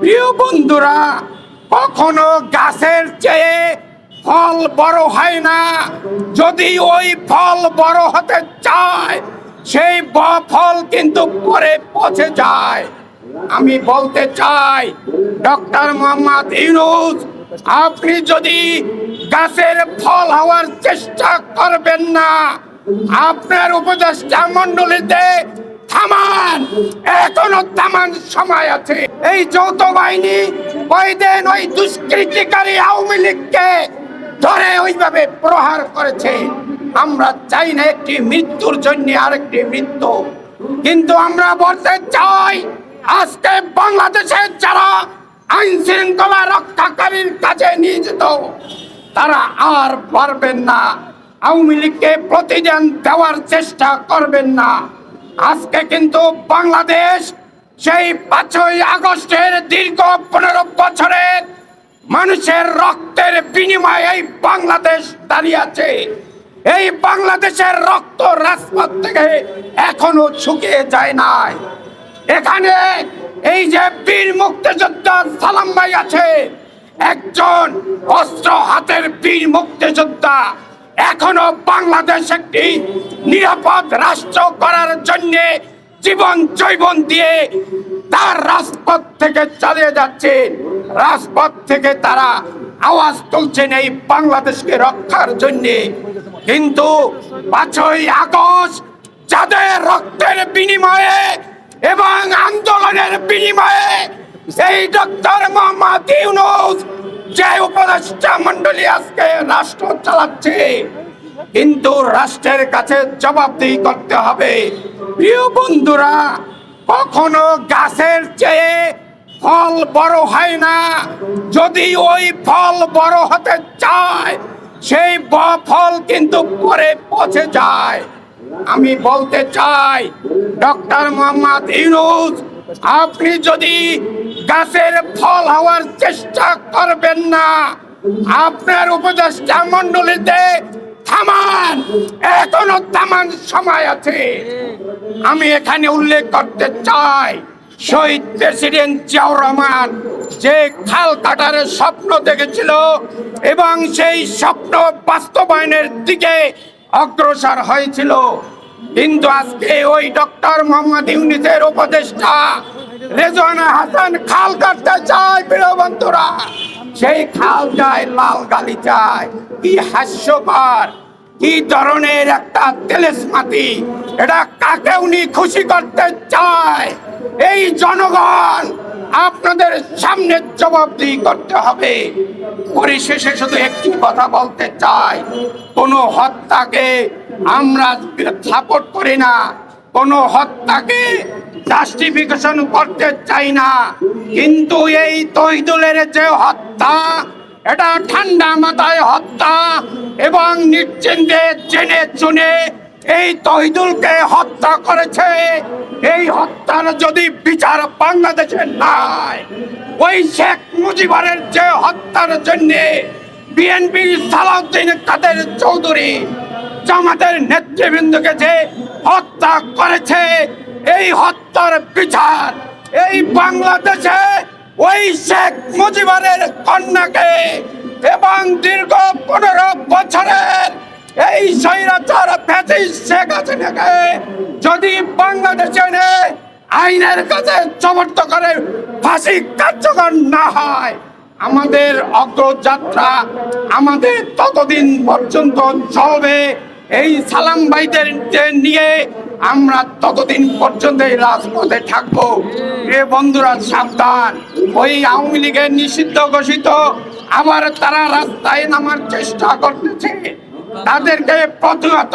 প্রিয় বন্ধুরা, কখনো গাছের চেয়ে ফল বড় হয় না। যদি ওই ফল বড় হতে চায়, সেই ফল কিন্তু পরে পচে যায়। আমি বলতে চাই, ডক্টর মোহাম্মদ ইউনুস, আপনি যদি গাছের ফল হওয়ার চেষ্টা করবেন না, আপনার উপদেষ্টা মন্ডলীতে থামান এখনও থামান সময় আছে। এই যৌথ বাহিনী ওই দিন ওই দুষ্কৃতিকারী আওয়ামী লীগকে ধরে ওইভাবে প্রহার করেছে। আমরা চাই না একটি মৃত্যুর জন্য আরেকটি মৃত্যু। কিন্তু আমরা বলতে চাই, আজকে বাংলাদেশের যারা আইন শৃঙ্খলা রক্ষাকারীর কাজে নিয়োজিত, তারা আর পারবেন না। আওয়ামী লীগকে প্রতিদান দেওয়ার চেষ্টা করবেন না। আজকে কিন্তু বাংলাদেশ সেই পাঁচই আগস্টের দীর্ঘ পনেরো বছরের মানুষের রক্তের বিনিময়ে এই বাংলাদেশ দাঁড়িয়ে আছে। এই বাংলাদেশের রক্ত রাজপথ থেকে এখনও শুকিয়ে যায় নাই। এখানে এই যে বীর মুক্তিযোদ্ধা সালাম ভাই আছে, একজন অস্ত্র হাতের বীর মুক্তিযোদ্ধা। এখনও বাংলাদেশ একটি নিরাপদ রাষ্ট্র করার জন্য জীবন জৈবন দিয়ে তার রাজপথ থেকে চালিয়ে যাচ্ছে। রাজপথ থেকে তারা আওয়াজ তুলছেন এই বাংলাদেশকে রক্ষার জন্য। কিন্তু পাঁচই আগস্ট যাদের রক্তের বিনিময়ে এবং আন্দোলনের বিনিময়ে এই ডক্টর মোহাম্মদ ইউনুস যে উপদেষ্টা মন্ডলী আজকে রাষ্ট্র চালাচ্ছে। কিন্তু রাষ্ট্রের কাছে জবাবদিহি করতে হবে। প্রিয় বন্ধুরা, কখনো গাছের চেয়ে ফল বড় হয় না। যদি ওই ফল বড় হতে চায়, সেই ফল কিন্তু পরে পচে যায়। আমি বলতে চাই, ডক্টর মোহাম্মদ ইউনুস, আপনি যদি গাছের ফল হওয়ার চেষ্টা করবেন না। আপনার উপদেষ্টা মন্ডলীতে থামান, এখনও থামান সময় আছে। আমি এখানে উল্লেখ করতে চাই, শহীদ প্রেসিডেন্ট জিয়াউর রহমান যে খাল কাটার স্বপ্ন দেখেছিল এবং সেই স্বপ্ন বাস্তবায়নের দিকে অগ্রসর হয়েছিল। কিন্তু আজকে ওই ডক্টর মোহাম্মদ ইউনিসের উপদেষ্টা রেজওয়ানা হাসান খাল কাটতে চায় প্রিয় বন্ধুরা সেই খাল যায়, লাল গালি চায় কি হাস্যকর, কি ধরনের একটা তেলেসমাতি। এটা কাকে উনি খুশি করতে চায়? এই জনগণ আপনাদের সামনে জবাবদিহি করতে হবে। পরিশেষে শুধু একটি কথা বলতে চাই। কোনো হত্যাকে আমরা সাপোর্ট করি না। কোনো হত্যাকে জাস্টিফিকেশন করতে চাই না। কিন্তু এই তৈদুলের যে হত্যা, এটা ঠান্ডা মাথায় হত্যা এবং নিশ্চিন্তে জেনে শুনে এই তহিদুলকে হত্যা করেছে। এই হত্যার যদি বিচার বাংলাদেশে নাই, ওই শেখ মুজিবরের যে হত্যার জন্য বিএনপি সালাউদ্দিন কাদের চৌধুরী জামাতের নেতৃবৃন্দকে যে হত্যা করেছে এই হত্যার বিচার, এই বাংলাদেশে ওই শেখ মুজিবরের কন্যাকে এবং দীর্ঘ পনেরো বছরের এই স্বৈরাচার ফ্যাসিস শেখ হাসিনাকে যদি বাংলাদেশে এনে আইনের কাছে সমর্থ করে, ফাঁসি কার্যকর না হয়, আমাদের অগ্রযাত্রা আমাদের ততদিন পর্যন্ত চলবে। এই সালাম ভাইদের নিয়ে আমরা ততদিন পর্যন্ত এই রাজপথে থাকব। এ বন্ধুরা, সাবধান। ওই আওয়ামী লীগের নিষিদ্ধ ঘোষিত, আবার তারা রাস্তায় নামার চেষ্টা করতেছে। তাদেরকে প্রতিহত